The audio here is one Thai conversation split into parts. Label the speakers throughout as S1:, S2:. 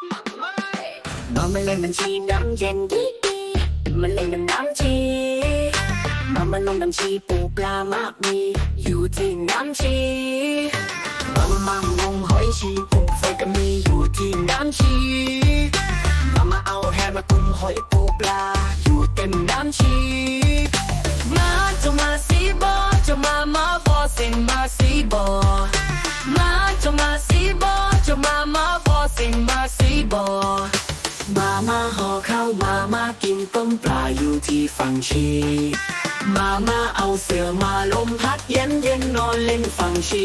S1: มามาเล่นบัญชีน้ำเย็นดีดีๆมาเล่นน้ำน้ำชีมามาลงน้ำชีปูปลามากมี อยู่ที่น้ำชีมามามังงงหอยชีปูไฟก็มีอยู่ที่น้ำชีมามาเอาแฮมากุมหอยปูปลา อยู่เต็มน้ำชีมาจะมาสีบอจะมามาฟอเซนมา ฟอเซนมาสีบอ มามาห่อข้าวมามากินต้มปลาอยู่ที่ฝั่งชี มามาเอาเสือมาลมพัดเย็นเย็นนอนเล่นฝั่งชี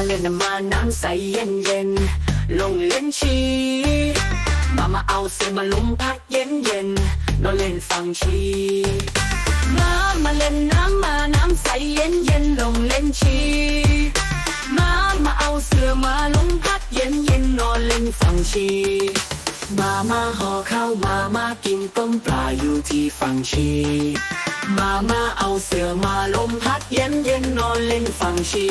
S1: มาเล่นน้ำมาน้ำใสเย็นเย็นลงเล่นชีมามาเอาเสื้อมาลุมพัดเย็นเย็นนอนเล่นฟังชีมามาเล่นน้ำมาน้ำใสเย็นเย็นลงเล่นชีมามาเอาเสื้อมาลุมพัดเย็นเย็นนอนเล่นฟังชีมามาห่อข้าวมามากินต้มปลาอยู่ที่ฝั่งชี มามาเอาเสื้อมาลมพัดเย็นเย็นนอนเล่นฝั่งชี